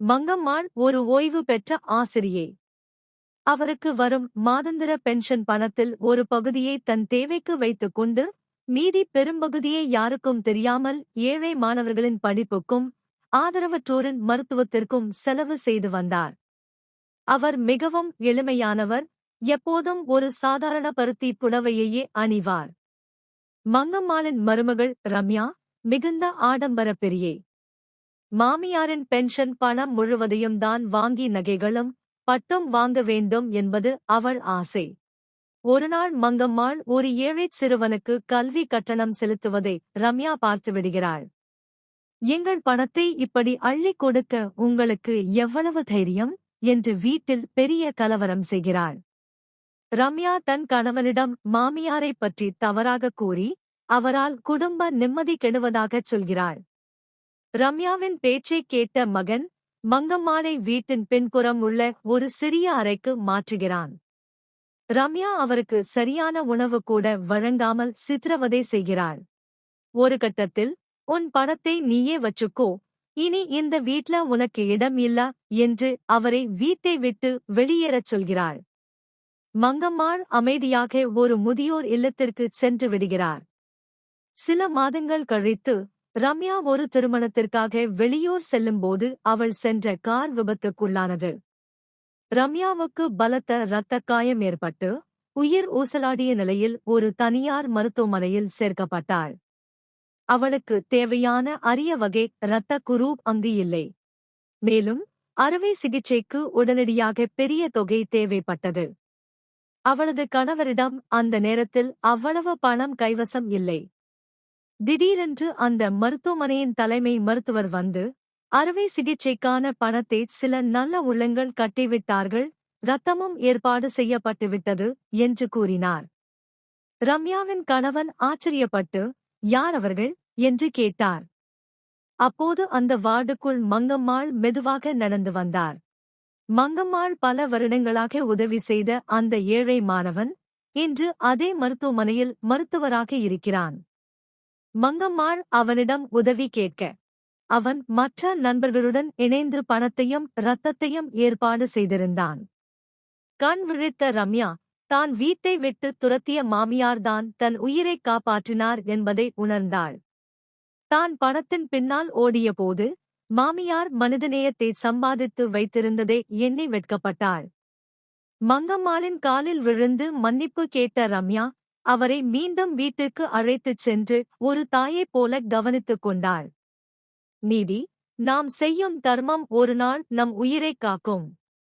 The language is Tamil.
மங்கம்மாள் ஒரு ஓய்வு பெற்ற ஆசிரியை. அவருக்கு வரும் மாதந்திர பென்ஷன் பணத்தில் ஒரு பகுதியை தன் தேவைக்கு வைத்துக் கொண்டு மீதி பெரும்பகுதியை யாருக்கும் தெரியாமல் ஏழை மாணவர்களின் படிப்புக்கும் ஆதரவற்றோரின் மருத்துவத்திற்கும் செலவு செய்து வந்தார். அவர் மிகவும் எளிமையானவர் எப்போதும் ஒரு சாதாரண பருத்தி புடவையையே அணிவார். மங்கம்மாளின் மருமகள் ரம்யா மிகுந்த ஆடம்பர பெரியே. மாமியாரின் பென்ஷன் பணம் முழுவதையும் தான் வாங்கி நகைகளும் பட்டும் வாங்க வேண்டும் என்பது அவள் ஆசை. ஒருநாள் மங்கம்மாள் ஒரு ஏழை சிறுவனுக்கு கல்வி கட்டணம் செலுத்துவதை ரம்யா பார்த்து விடுகிறாள். எங்கள் பணத்தை இப்படி அள்ளிக் கொடுக்க உங்களுக்கு எவ்வளவு தைரியம்? என்று வீட்டில் பெரிய கலவரம் செய்கிறாள். ரம்யா தன் கணவனிடம் மாமியாரைப் பற்றி தவறாகக் கூறி அவரால் குடும்ப நிம்மதி கெடுவதாகச் சொல்கிறாள். ரம்யாவின் பேச்சைக் கேட்ட மகன் மங்கம்மாளை வீட்டின் பின்புறம் உள்ள ஒரு சிறிய அறைக்கு மாற்றுகிறான். ரம்யா அவருக்கு சரியான உணவு கூட வழங்காமல் சித்திரவதை செய்கிறாள். ஒரு கட்டத்தில் உன் பணத்தை நீயே வச்சுக்கோ இனி இந்த வீட்ல உனக்கு இடம் இல்ல என்று அவரை வீட்டை விட்டு வெளியேறச் சொல்கிறாள். மங்கம்மாள் அமைதியாக ஒரு முதியோர் இல்லத்திற்குச் சென்று விடுகிறார். சில மாதங்கள் கழித்து ரம்யா ஒரு திருமணத்திற்காக வெளியூர் செல்லும்போது அவள் சென்ற கார் விபத்துக்குள்ளானது. ரம்யாவுக்கு பலத்த இரத்தக் காயம் ஏற்பட்டு உயிர் ஊசலாடிய நிலையில் ஒரு தனியார் மருத்துவமனையில் சேர்க்கப்பட்டாள். அவளுக்கு தேவையான அரிய வகை இரத்த குரூப் அங்கு இல்லை. மேலும் அறுவை சிகிச்சைக்கு உடனடியாக பெரிய தொகை தேவைப்பட்டது. அவளது கணவரிடம் அந்த நேரத்தில் அவ்வளவு பணம் கைவசம் இல்லை. திடீரென்று அந்த மருத்துவமனையின் தலைமை மருத்துவர் வந்து அறுவை சிகிச்சைக்கான பணத்தை சில நல்ல உள்ளங்கள் கட்டிவிட்டார்கள் ரத்தமும் ஏற்பாடு செய்யப்பட்டுவிட்டது என்று கூறினார். ரம்யாவின் கணவன் ஆச்சரியப்பட்டு யார் அவர்கள்? என்று கேட்டார். அப்போது அந்த வார்டுக்குள் மங்கம்மாள் மெதுவாக நடந்து வந்தார். மங்கம்மாள் பல வருடங்களாக உதவி செய்த அந்த ஏழை மாணவன் இன்று அதே மருத்துவமனையில் மருத்துவராக இருக்கிறான். மங்கம்மாள் அவனிடம் உதவி கேட்க. அவன் மற்ற நண்பர்களுடன் இணைந்து பணத்தையும் இரத்தத்தையும் ஏற்பாடு செய்திருந்தான். கண் விழித்த ரம்யா தான் வீட்டை விட்டு துரத்திய மாமியார்தான் தன் உயிரைக் காப்பாற்றினார் என்பதை உணர்ந்தாள். தான் பணத்தின் பின்னால் ஓடியபோது மாமியார் மனிதநேயத்தை சம்பாதித்து வைத்திருந்ததை எண்ணி வெட்கப்பட்டாள். மங்கம்மாளின் காலில் விழுந்து மன்னிப்பு கேட்ட ரம்யா அவரை மீண்டும் வீட்டுக்கு அழைத்துச் சென்று ஒரு தாயைப் போல கவனித்துக் கொண்டாள். நீதி நாம் செய்யும் தர்மம் ஒரு நாள் நம் உயிரைக் காக்கும்.